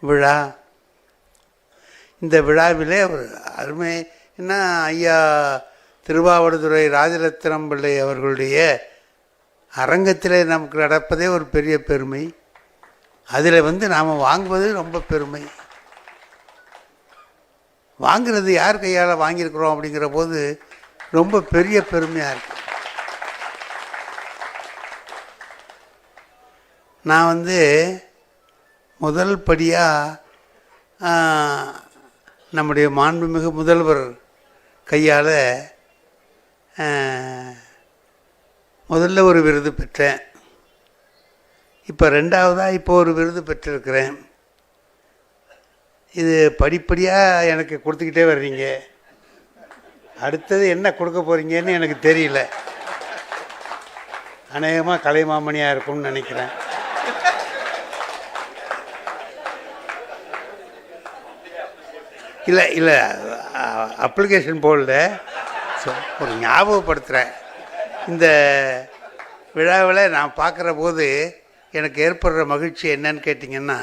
விழா. இந்த விழாவிலே ஒரு அருமை என்ன ஐயா திருவாவடுதுறை ராஜரத்னம் பிள்ளை அவர்களுடைய அரங்கத்திலே நமக்கு நடப்பதே ஒரு பெரிய பெருமை. அதில் வந்து நாம் வாங்குவது ரொம்ப பெருமை. வாங்குறது யார் கையால் வாங்கியிருக்கிறோம் அப்படிங்கிற போது ரொம்ப பெரிய பெருமையாக இருக்கு. நான் வந்து முதல் படியாக நம்முடைய மாண்புமிகு முதல்வர் கையால் முதல்ல ஒரு விருது பெற்றேன். இப்போ ரெண்டாவதாக இப்போ ஒரு விருது பெற்றிருக்கிறேன். இது படிப்படியாக எனக்கு கொடுத்துக்கிட்டே வர்றீங்க. அடுத்தது என்ன கொடுக்க போகிறீங்கன்னு எனக்கு தெரியல. அநேகமாக கலைமாமணியாக இருக்கும்னு நினைக்கிறேன். இல்லை இல்லை. அப்ளிகேஷன் போடல. ஸோ ஒரு ஞாபகப்படுத்துகிறேன் இந்த விழாவில் நான் பார்க்குற போது எனக்கு ஏற்படுற மகிழ்ச்சி என்னன்னு கேட்டிங்கன்னா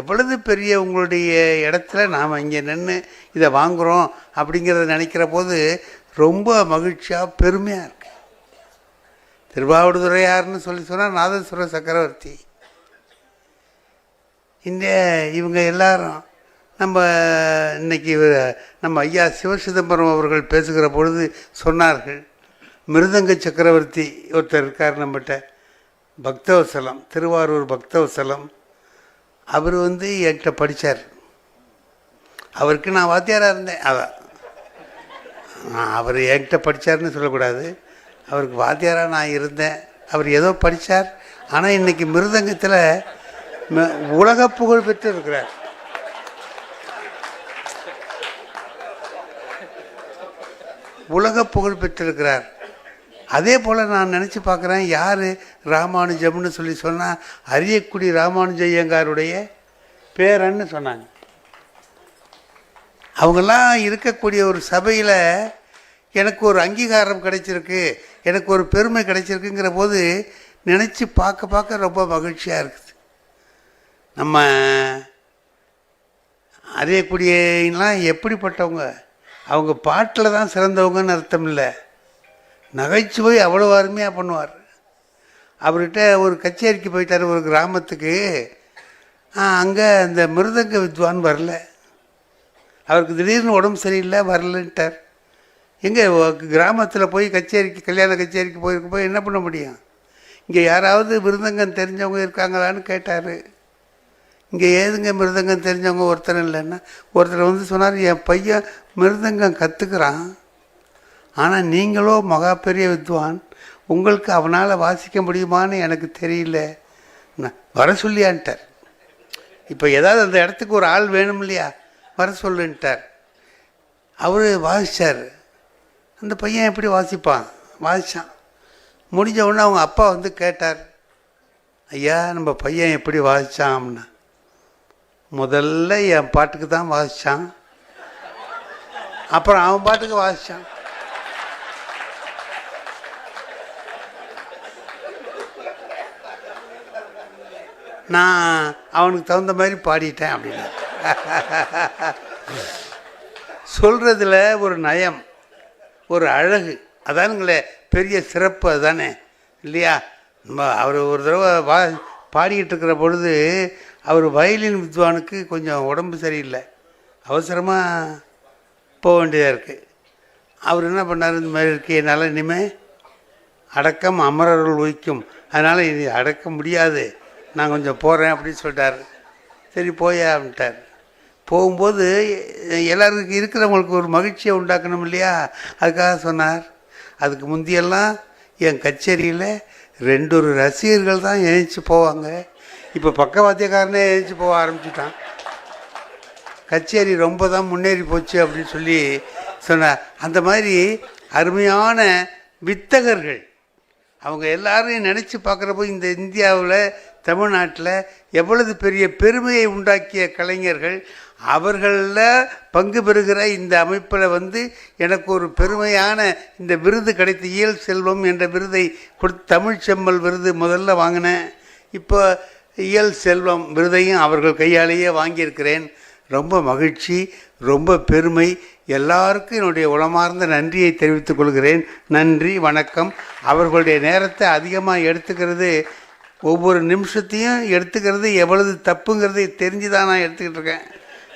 எவ்வளவு பெரிய உங்களுடைய இடத்துல நாம் இங்கே நின்று இதை வாங்குகிறோம் அப்படிங்கிறத நினைக்கிற போது ரொம்ப மகிழ்ச்சியாக பெருமையாக இருக்கு. திருவாவடுதுறையார்னு சொல்லி சொன்னால் நாதஸ்வர சக்கரவர்த்தி. இந்த இவங்க எல்லாரும் நம்ம இன்னைக்கு நம்ம ஐயா சிவசிதம்பரம் அவர்கள் பேசுகிற பொழுது சொன்னார்கள் மிருதங்க சக்கரவர்த்தி ஒருத்தர் இருக்கார் நம்மகிட்ட பக்தவசலம் திருவாரூர் பக்தவசலம் அவர் வந்து என்கிட்ட படித்தார் அவருக்கு நான் வாத்தியாராக இருந்தேன் அவ. அவர் என்கிட்ட படித்தார்னு சொல்லக்கூடாது. அவருக்கு வாத்தியாராக நான் இருந்தேன். அவர் ஏதோ படித்தார் ஆனால் இன்றைக்கி மிருதங்கத்தில் ம- உலக புகழ் பெற்று இருக்கிறார் உலக புகழ் பெற்றிருக்கிறார். அதே போல் நான் நினச்சி பார்க்குறேன் யார் ராமானுஜம்னு சொல்லி சொன்னால் அரியக்குடி ராமானுஜ ஐயங்காருடைய பேரன்னு சொன்னாங்க. அவங்கெல்லாம் இருக்கக்கூடிய ஒரு சபையில் எனக்கு ஒரு அங்கீகாரம் கிடைச்சிருக்கு எனக்கு ஒரு பெருமை கிடைச்சிருக்குங்கிற போது நினச்சி பார்க்க பார்க்க ரொம்ப மகிழ்ச்சியாக இருக்குது. நம்ம அரியக்குடியெல்லாம் எப்படிப்பட்டவங்க? அவங்க பாட்டில் தான் சிறந்தவங்கன்னு அர்த்தம் இல்லை நகைச்சுவை அவ்வளோ அருமையாக பண்ணுவார். அவர்கிட்ட ஒரு கச்சேரிக்கு போயிட்டார் ஒரு கிராமத்துக்கு. அங்கே அந்த மிருதங்க வித்வான் வரல. அவருக்கு திடீர்னு உடம்பு சரியில்லை வரலன்ட்டார். எங்கே கிராமத்தில் போய் கச்சேரிக்கு கல்யாண கச்சேரிக்கு போயிருக்க போய் என்ன பண்ண முடியும்? இங்கே யாராவது மிருதங்கம் தெரிஞ்சவங்க இருக்காங்களான்னு கேட்டார். இங்கே ஏதுங்க மிருதங்கம் தெரிஞ்சவங்க ஒருத்தர் இல்லைன்னா ஒருத்தர் வந்து சொன்னார் என் பையன் மிருதங்கம் கற்றுக்கிறான் ஆனால் நீங்களோ மகா பெரிய வித்வான். உங்களுக்கு அவனால் வாசிக்க முடியுமான்னு எனக்கு தெரியல. வர சொல்லியான்ட்டார். இப்போ ஏதாவது அந்த இடத்துக்கு ஒரு ஆள் வேணும் இல்லையா? வர சொல்லுன்ட்டார். அவர் வாசித்தார் அந்த பையன் எப்படி வாசிப்பான்? வாசித்தான் முடிஞ்ச உடனே அவங்க அப்பா வந்து கேட்டார் ஐயா நம்ம பையன் எப்படி வாசித்தான் அப்படின்னா முதல்ல என் பாட்டுக்கு தான் வாசித்தான் அப்புறம் அவன் பாட்டுக்கு வாசித்தான் நான் அவனுக்கு தகுந்த மாதிரி பாடிட்டேன் அப்படின்னு. சொல்கிறதுல ஒரு நயம் ஒரு அழகு. அதானுங்களே பெரிய சிறப்பு அதுதானே. இல்லையா? நம்ம அவர் ஒரு தடவை வா பாடிக்கிட்டு இருக்கிற பொழுது அவர் வயலின் வித்வானுக்கு கொஞ்சம் உடம்பு சரியில்லை. அவசரமாக போக வேண்டியதாக இருக்குது அவர் என்ன பண்ணார்? இந்த மாதிரி இருக்கு என்னால் இனிமேல் அடக்கம் அமரர்கள் உயிக்கும் அதனால் இது அடக்க முடியாது. நான் கொஞ்சம் போகிறேன் அப்படின்னு சொல்லிட்டார். சரி போயா அப்படின்ட்டார். போகும்போது எல்லாருக்கும் இருக்கிறவங்களுக்கு ஒரு மகிழ்ச்சியை உண்டாக்கணும் இல்லையா? அதுக்காக சொன்னார். அதுக்கு முந்தியெல்லாம் என் கச்சேரியில் ரெண்டு ஒரு ரசிகர்கள் தான் எழுந்துச்சு போவாங்க. இப்போ பக்கவாத்தியக்காரனே எழுச்சி போக ஆரம்பிச்சுட்டான். கச்சேரி ரொம்ப தான் முன்னேறி போச்சு அப்படின்னு சொல்லி சொன்னார் அந்த மாதிரி அருமையான வித்தகர்கள். அவங்க எல்லாரையும் நினச்சி பார்க்குறப்போ இந்த இந்தியாவில் தமிழ்நாட்டில் எவ்வளவு பெரிய பெருமையை உண்டாக்கிய கலைஞர்கள் அவர்களில் பங்கு பெறுகிற இந்த அமைப்பில் வந்து எனக்கு ஒரு பெருமையான இந்த விருது கிடைத்த இயல் செல்வம் என்ற விருதை கொடுத்து தமிழ் செம்மல் விருது முதல்ல வாங்கினேன். இப்போ இயல் செல்வம் விருதையும் அவர்கள் கையாலேயே வாங்கியிருக்கிறேன். ரொம்ப மகிழ்ச்சி ரொம்ப பெருமை. எல்லாருக்கும் என்னுடைய உளமார்ந்த நன்றியை தெரிவித்துக் கொள்கிறேன். நன்றி வணக்கம். அவர்களுடைய நேரத்தை அதிகமாக எடுத்துக்கிறது ஒவ்வொரு நிமிஷத்தையும் எடுத்துக்கிறது எவ்வளவு தப்புங்கிறது தெரிஞ்சு தான் நான் எடுத்துக்கிட்டு இருக்கேன்.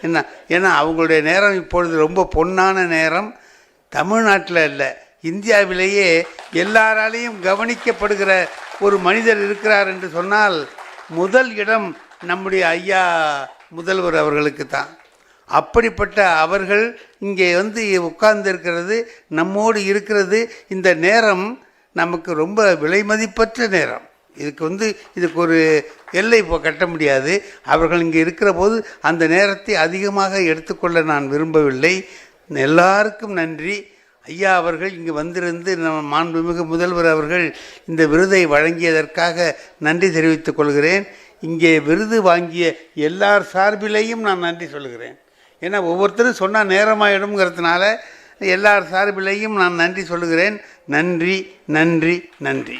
என்ன? ஏன்னா அவங்களுடைய நேரம் இப்பொழுது ரொம்ப பொன்னான நேரம். தமிழ்நாட்டில் இல்லை இந்தியாவிலேயே எல்லாராலையும் கவனிக்கப்படுகிற ஒரு மனிதர் இருக்கிறார் என்று சொன்னால் முதல் இடம் நம்முடைய ஐயா முதல்வர் அவர்களுக்கு தான். அப்படிப்பட்ட அவர்கள் இங்கே வந்து உட்கார்ந்து இருக்கிறது நம்மோடு இருக்கிறது. இந்த நேரம் நமக்கு ரொம்ப விலைமதிப்பற்ற நேரம். இதுக்கு வந்து இதுக்கு ஒரு எல்லை இப்போ கட்ட முடியாது. அவர்கள் இங்கே இருக்கிற போது அந்த நேரத்தை அதிகமாக எடுத்துக்கொள்ள நான் விரும்பவில்லை. எல்லாருக்கும் நன்றி. ஐயா அவர்கள் இங்கு வந்திருந்து நம் மாண்புமிகு முதல்வர் அவர்கள் இந்த விருதை வழங்கியதற்காக நன்றி தெரிவித்துக் கொள்கிறேன். இங்கே விருது வாங்கிய எல்லார் சார்பிலேயும் நான் நன்றி சொல்கிறேன். ஏன்னா ஒவ்வொருத்தரும் சொன்னால் நேரமாயிடும்ங்கிறதுனால எல்லார் சார்பிலேயும் நான் நன்றி சொல்லுகிறேன் நன்றி நன்றி நன்றி.